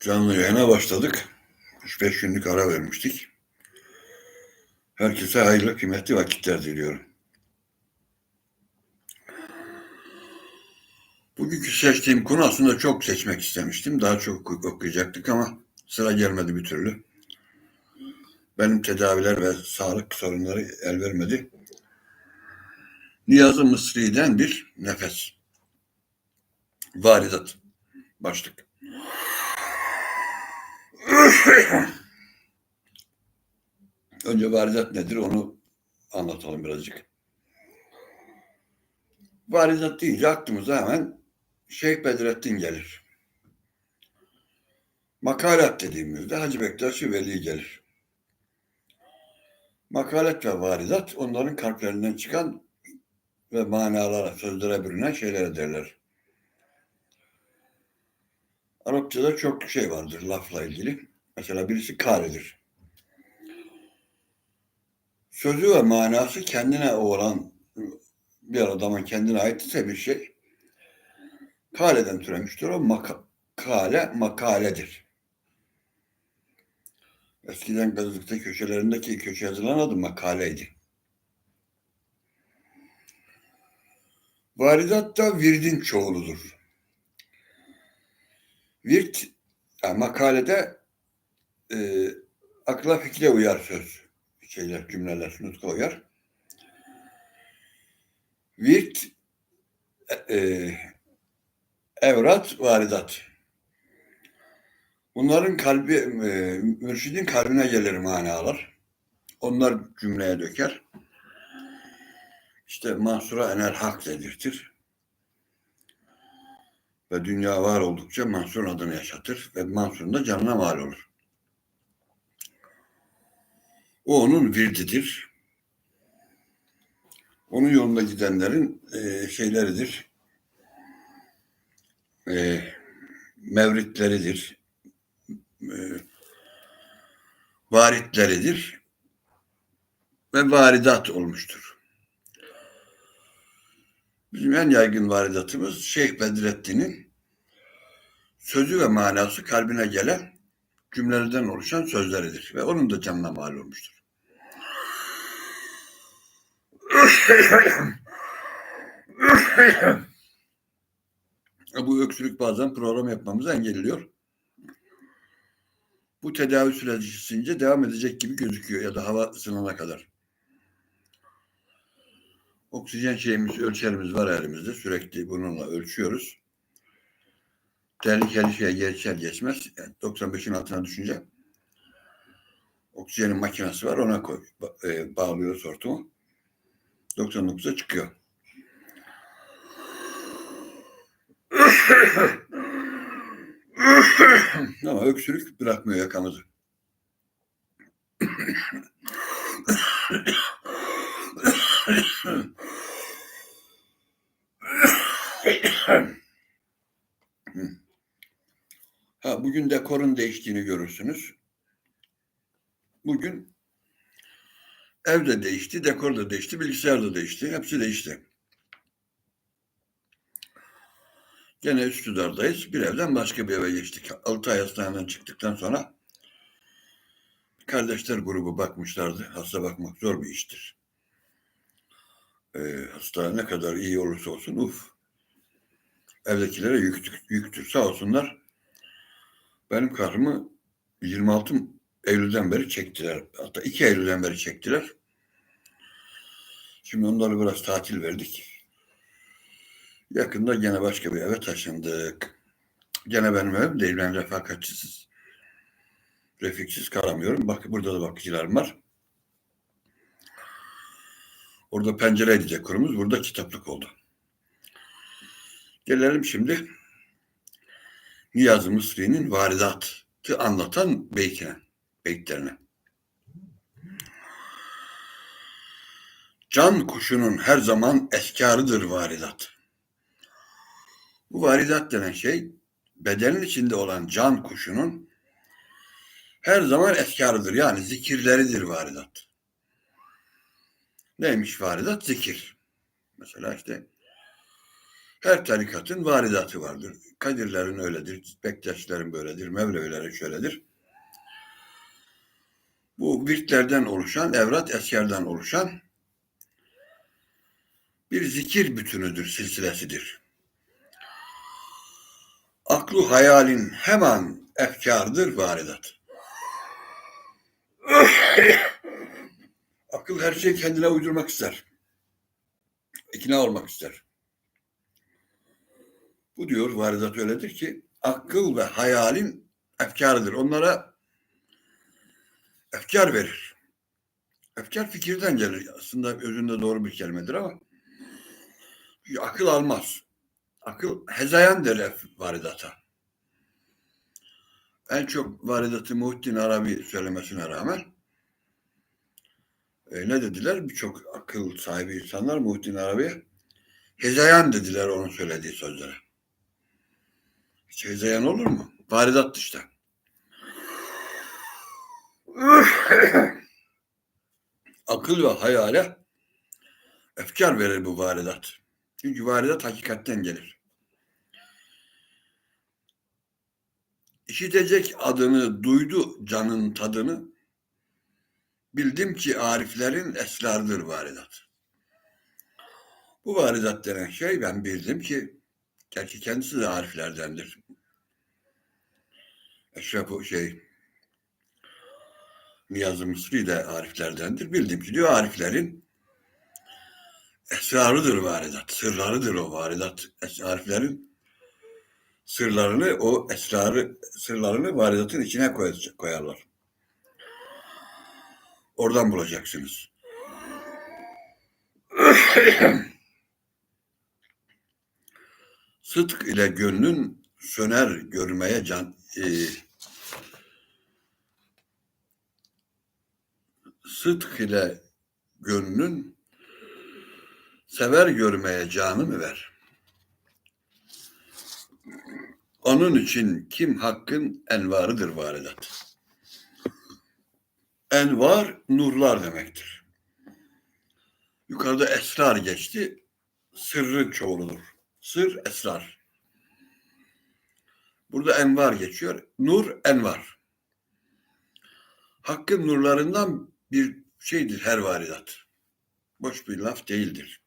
Canlı yayına başladık. 3-5 günlük ara vermiştik. Herkese hayırlı kıymetli vakitler diliyorum. Bugünkü seçtiğim konu aslında çok seçmek istemiştim. Daha çok okuyacaktık ama sıra gelmedi bir türlü. Benim tedaviler ve sağlık sorunları el vermedi. Niyazi Mısri'den bir nefes. Varidat. Başlık. Önce varidat nedir onu anlatalım birazcık. Varidat deyince aklımıza hemen Şeyh Bedrettin gelir. Makalat dediğimizde Hacı Bektaş Veli gelir. Makalet ve varidat onların kalplerinden çıkan ve manalara, sözlere bürünen şeyler derler. Arapçada çok şey vardır lafla ilgili. Mesela birisi karedir. Sözü ve manası kendine olan bir adamın kendine ait ise bir şey kaleden türemiştir. O maka, kale makaledir. Eskiden gazete köşelerindeki köşe yazılan adı makaleydi. Varidat da virdin çoğuludur. Virt, yani makalede e, akla fikre uyar söz. Şeyler, cümleler, nutka uyar. Virt, e, evrat, varidat. Bunların kalbi, e, mürşidin kalbine gelir manalar. Onlar cümleye döker. İşte Mansur'a enel hak dedirtir. Ve dünya var oldukça Mansur'un adını yaşatır. Ve Mansur'un da canına mal olur. O onun virdidir. Onun yolunda gidenlerin e, şeyleridir. E, mevritleridir. E, varitleridir. Ve varidat olmuştur. Bizim en yaygın varidatımız Şeyh Bedrettin'in sözü ve manası kalbine gelen cümlelerden oluşan sözleridir. Ve onun da canına mal olmuştur. Bu öksürük bazen program yapmamızı engelliyor. Bu tedavi sürecince devam edecek gibi gözüküyor ya da hava ısınana kadar. Oksijen şeyimiz, ölçerimiz var elimizde. Sürekli bununla ölçüyoruz. Tehlikeli şeye geçer geçmez. Yani 95'in altına düşünce oksijenin makinesi var ona koy, e, bağlıyoruz hortumu. 99'a çıkıyor. Ama öksürük bırakmıyor yakamızı. ha, bugün dekorun değiştiğini görürsünüz. Bugün ev de değişti, dekor da değişti, bilgisayar da değişti. Hepsi değişti. Gene Üsküdar'dayız. Bir evden başka bir eve geçtik. Altı ay hastaneden çıktıktan sonra kardeşler grubu bakmışlardı. Hasta bakmak zor bir iştir. Ee, hasta ne kadar iyi olursa olsun uf. Evdekilere yüktür, yüktür. Sağ olsunlar. Benim karımı 26 Eylül'den beri çektiler. Hatta 2 Eylül'den beri çektiler. Şimdi onlara biraz tatil verdik. Yakında gene başka bir eve taşındık. Gene benim evim değil. Ben refakatçisiz. Refiksiz kalamıyorum. Bak burada da bakıcılarım var. Orada pencereydi dekorumuz. Burada kitaplık oldu. Gelelim şimdi Niyazi Mısri'nin varidatı anlatan beytine, beytlerine. Can kuşunun her zaman eskarıdır varidat. Bu varidat denen şey bedenin içinde olan can kuşunun her zaman eskarıdır. Yani zikirleridir varidat. Neymiş varidat? Zikir. Mesela işte Her tarikatın varidatı vardır. Kadirlerin öyledir, Bektaşlerin böyledir, Mevlevilerin şöyledir. Bu virtlerden oluşan, evrat eskerden oluşan bir zikir bütünüdür, silsilesidir. Aklı hayalin hemen efkardır varidat. Akıl her şeyi kendine uydurmak ister. İkna olmak ister. Bu diyor varidat öyledir ki akıl ve hayalin efkarıdır. Onlara efkar verir. Efkar fikirden gelir. Aslında özünde doğru bir kelimedir ama akıl almaz. Akıl hezayan der varidata. En çok varidatı Muhittin Arabi söylemesine rağmen e, ne dediler? Birçok akıl sahibi insanlar Muhittin Arabi'ye hezayan dediler onun söylediği sözlere. Hiç hezayan olur mu? Varidat işte. Akıl ve hayale efkar verir bu varidat. Çünkü varidat hakikatten gelir. İşitecek adını duydu canın tadını. Bildim ki ariflerin esrardır varidat. Bu varidat denen şey ben bildim ki gerçi kendisi de ariflerdendir. Eşref şey Niyazi Mısri de ariflerdendir. Bildim ki diyor ariflerin esrarıdır varidat. Sırlarıdır o varidat. Ariflerin sırlarını o esrarı sırlarını varidatın içine koyarlar. Oradan bulacaksınız. Sıdk ile gönlün söner görmeye can e, sıdk ile gönlün sever görmeye canını ver. Onun için kim hakkın envarıdır varidat. Envar nurlar demektir. Yukarıda esrar geçti. Sırrı çoğuludur. Sır esrar. Burada envar geçiyor. Nur envar. Hakkın nurlarından bir şeydir her varidat. Boş bir laf değildir.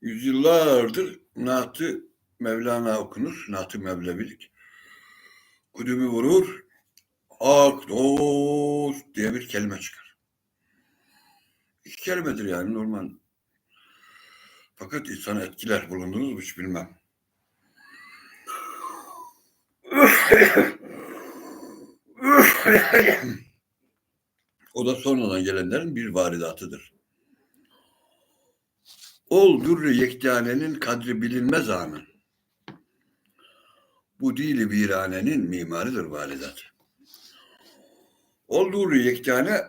Yüzyıllardır Naatı Mevlana okunur. Naatı Mevlevilik. Kudümü vurur. Ak dost diye bir kelime çıkar. İki kelimedir yani normal. Fakat insanı etkiler. Bulundunuz mu hiç bilmem. o da sonradan gelenlerin bir varidatıdır. Ol dürrü yektanenin kadri bilinmez anı. Bu dili viranenin mimaridir validat. Ol dürrü yektane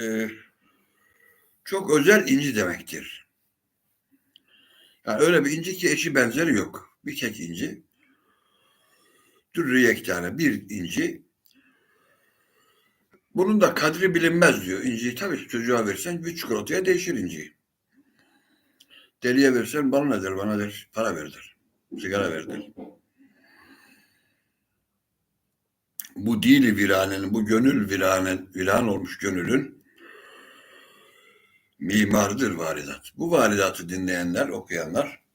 e, çok özel inci demektir. Yani öyle bir inci ki eşi benzeri yok. Bir tek inci. Dürrü yektane bir inci. Bunun da kadri bilinmez diyor. İnciyi tabii çocuğa versen bir çikolataya değişir inciyi. Deliye versen bana ne der, bana der, para ver der. Sigara ver der. Bu dili viranenin, bu gönül viranen, viran olmuş gönülün mimarıdır varidat. Bu varidatı dinleyenler, okuyanlar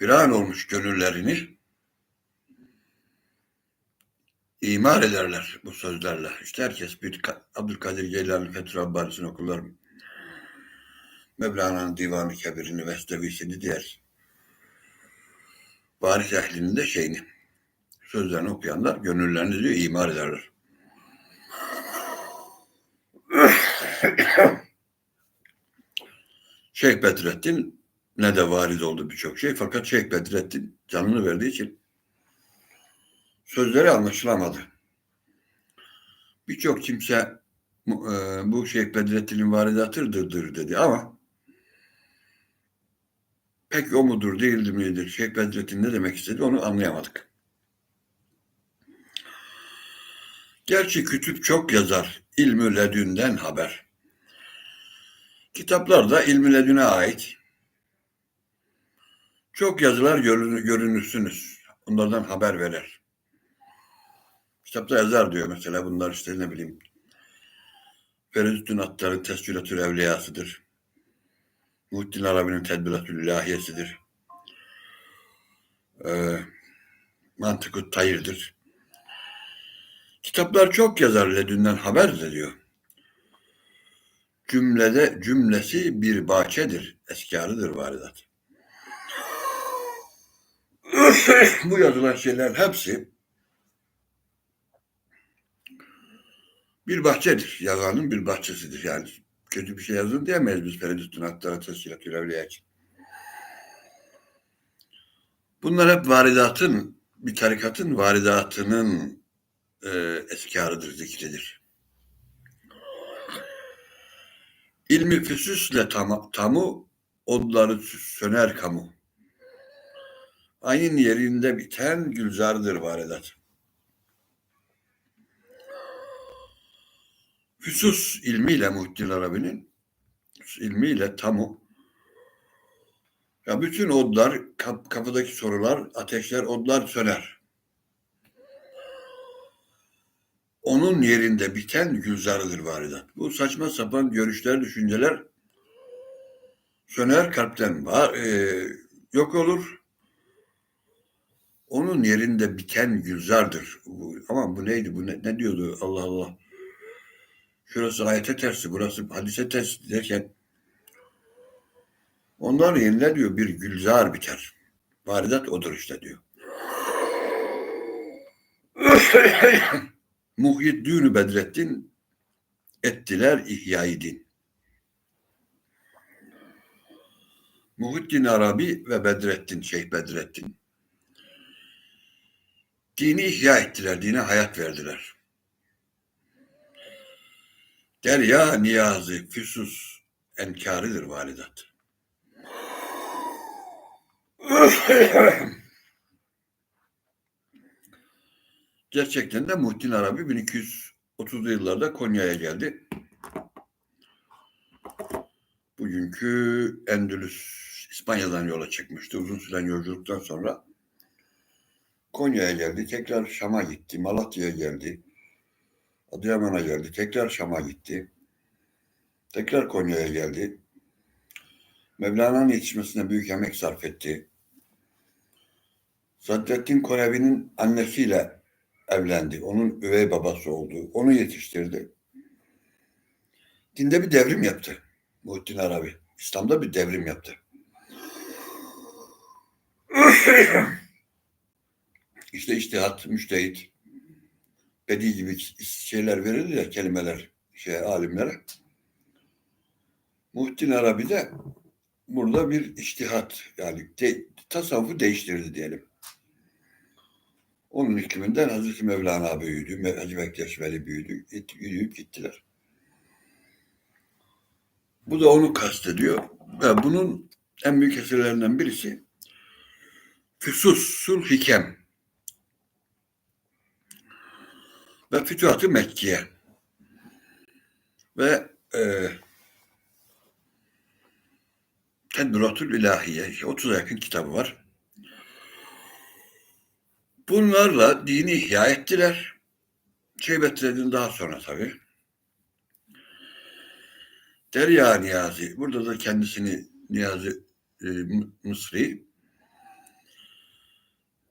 viran olmuş gönüllerini imar ederler bu sözlerle. İşte herkes bir Abdülkadir Geylani Fethü Rabbani'sini okurlar. Mevlana'nın Divanı Kebir'ini, Vestevisini diğer varis ehlinin de şeyini sözlerini okuyanlar gönüllerini diyor imar ederler. Şeyh Bedrettin ne de varid oldu birçok şey fakat Şeyh Bedrettin canını verdiği için sözleri anlaşılamadı. Birçok kimse bu Şeyh Bedrettin'in varidatıdır dedi ama pek o mudur değildi midir? Şeyh Bedrettin ne demek istedi onu anlayamadık. Gerçi kütüp çok yazar, ilmü ledünden haber. Kitaplar da ilmi ledüne ait. Çok yazılar görün, görünürsünüz. Onlardan haber verir. Kitapta yazar diyor mesela bunlar işte ne bileyim. Feridüddin Attar'ın Tescülatül Evliyasıdır. Muhittin Arabi'nin Tedbiratül İlahiyesidir. Ee, Mantık-ı Tayir'dir. Kitaplar çok yazar ledünden haber veriyor. Cümlede cümlesi bir bahçedir, eskarıdır varidat. Bu yazılan şeyler hepsi bir bahçedir. Yazanın bir bahçesidir. Yani kötü bir şey yazın diyemeyiz biz Feridüddin Aktar'a Tescilatül Evliya için. Bunlar hep varidatın, bir tarikatın varidatının e, eskarıdır, zikridir. İlmi füsüsle tam, tamu, odları söner kamu. Aynı yerinde biten gülzardır varidat. Füsus ilmiyle Muhittin Arabi'nin ilmiyle tamu ya bütün odlar, kap, kapıdaki sorular, ateşler, odlar söner. Onun yerinde biten gülzarıdır varidat. Bu saçma sapan görüşler, düşünceler söner kalpten var, e, yok olur. Onun yerinde biten gülzardır. Ama bu neydi? Bu ne, ne diyordu? Allah Allah. Şurası ayete tersi, burası hadise tersi derken onlar yerine diyor bir gülzar biter. Varidat odur işte diyor. Muhyiddin Bedrettin ettiler ihyayı din. Muhyiddin Arabi ve Bedrettin, Şeyh Bedrettin. Dini ihya ettiler, dine hayat verdiler. Derya niyazi füsus enkâridir validat. Gerçekten de Muhittin Arabi 1230'lu yıllarda Konya'ya geldi. Bugünkü Endülüs İspanya'dan yola çıkmıştı. Uzun süren yolculuktan sonra Konya'ya geldi. Tekrar Şam'a gitti. Malatya'ya geldi. Adıyaman'a geldi. Tekrar Şam'a gitti. Tekrar Konya'ya geldi. Mevlana'nın yetişmesine büyük emek sarf etti. Sadrettin Konevi'nin annesiyle evlendi. Onun üvey babası oldu. Onu yetiştirdi. Dinde bir devrim yaptı Muhittin Arabi. İslam'da bir devrim yaptı. işte iştihat, müştehit, bedi gibi şeyler verildi ya kelimeler şey alimlere. Muhittin Arabi de burada bir iştihat yani de, tasavvufu değiştirdi diyelim. Onun hükmünden Hazreti Mevlana büyüdü, Hacı Bektaş Veli büyüdü, yürüyüp gittiler. Bu da onu kastediyor ve bunun en büyük eserlerinden birisi Füsusul Hikem ve Fütuhat-ı Mekkiye ve e, Tedbiratül İlahiye 30'a yakın kitabı var. Bunlarla dini ihya ettiler. Şeybettin'in daha sonra tabii. Derya Niyazi, burada da kendisini Niyazi e, Mısri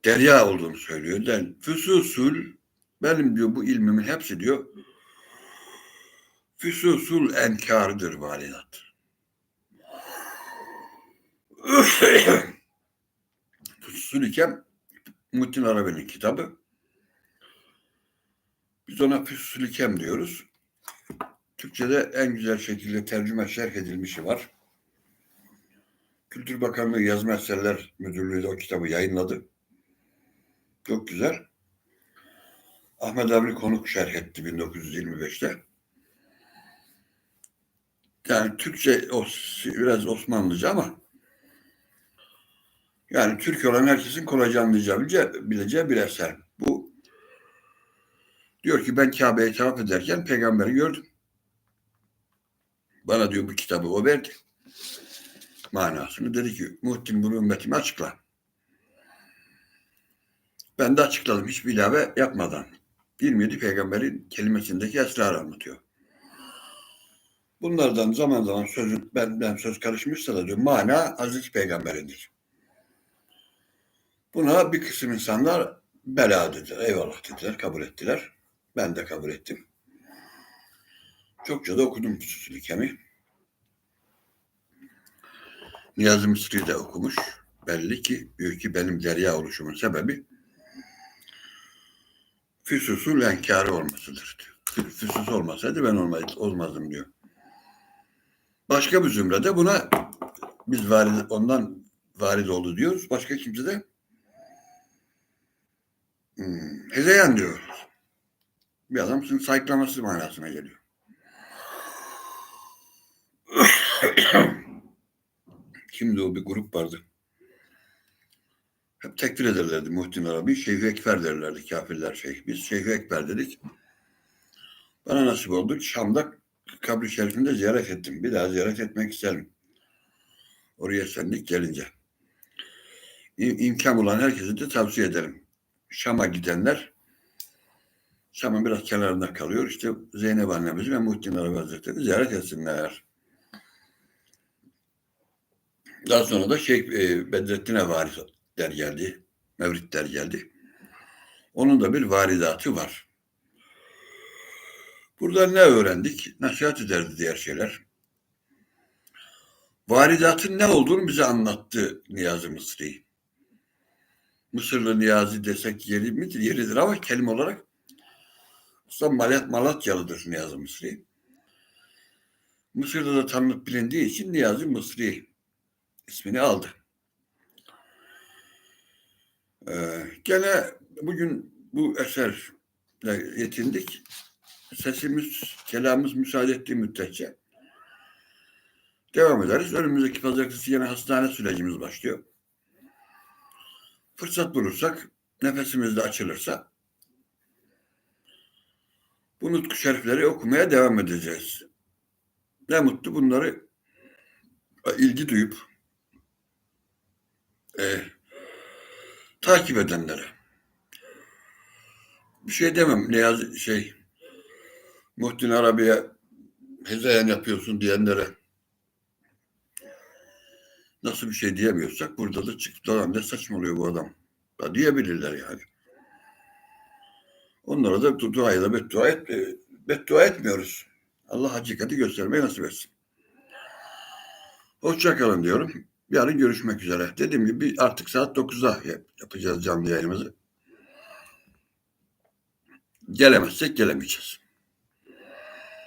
derya olduğunu söylüyor. Yani füsusul benim diyor bu ilmimin hepsi diyor füsusul enkarıdır validat. Füsusul iken Muhittin Arabi'nin kitabı. Biz ona Füsusul ikem diyoruz. Türkçe'de en güzel şekilde tercüme şerh edilmişi var. Kültür Bakanlığı Yazma Eserler Müdürlüğü de o kitabı yayınladı. Çok güzel. Ahmet Avni Konuk şerh etti 1925'te. Yani Türkçe biraz Osmanlıca ama yani Türk olan herkesin kolayca anlayacağı bileceği bir eser. Bu diyor ki ben Kabe'ye tavaf ederken peygamberi gördüm. Bana diyor bu kitabı o verdi. Manasını dedi ki Muhittin bunu ümmetime açıkla. Ben de açıkladım hiçbir ilave yapmadan. 27 peygamberin kelimesindeki esrarı anlatıyor. Bunlardan zaman zaman sözün benden söz karışmışsa da diyor mana Hazreti Peygamberindir. Buna bir kısım insanlar bela dediler, eyvallah dediler, kabul ettiler. Ben de kabul ettim. Çokça da okudum Füsusül Hikem'i. Niyazi Mısri de okumuş. Belli ki diyor ki benim derya oluşumun sebebi füsusul enkarı olmasıdır diyor. Füsus olmasaydı ben olmaz, olmazdım diyor. Başka bir zümrede buna biz varid, ondan varid oldu diyoruz. Başka kimse de hmm, hezeyan diyor. Bir adam seni sayıklaması manasına geliyor. Şimdi o bir grup vardı. Hep tekfir ederlerdi Muhittin Arabi. Şeyh Ekber derlerdi kafirler şeyh. Biz Şeyh Ekber dedik. Bana nasip oldu. Şam'da kabri şerifinde ziyaret ettim. Bir daha ziyaret etmek isterim. Oraya sendik gelince. İm- imkan olan herkese de tavsiye ederim. Şam'a gidenler Şam'ın biraz kenarında kalıyor. İşte Zeynep annemizi ve Muhittin Arabi Hazretleri ziyaret etsinler. Daha sonra da Şeyh e, Bedrettin'e varisler geldi. Mevritler geldi. Onun da bir varidatı var. Burada ne öğrendik? Nasihat ederdi diğer şeyler. Varidatın ne olduğunu bize anlattı Niyazi Mısri. Mısırlı Niyazi desek yeri midir? Yeridir ama kelime olarak aslında Malat, Malatyalıdır Niyazi Mısri. Mısır'da da tanınıp bilindiği için Niyazi Mısri ismini aldı. Ee, gene bugün bu eserle yetindik. Sesimiz, kelamımız müsaade ettiği müddetçe devam ederiz. Önümüzdeki pazartesi yine hastane sürecimiz başlıyor. Fırsat bulursak, nefesimiz de açılırsa bu nutku şerifleri okumaya devam edeceğiz. Ne mutlu bunları ilgi duyup e, takip edenlere. Bir şey demem. Ne yaz şey Muhittin Arabi'ye hezeyan yapıyorsun diyenlere nasıl bir şey diyemiyorsak burada da çıkıp da ne saçmalıyor bu adam da diyebilirler yani. Onlara da du- duaya da beddua, et, beddua etmiyoruz. Allah hakikati göstermeyi nasip etsin. Hoşçakalın diyorum. Yarın görüşmek üzere. Dediğim gibi artık saat 9'da yap- yapacağız canlı yayınımızı. Gelemezsek gelemeyeceğiz.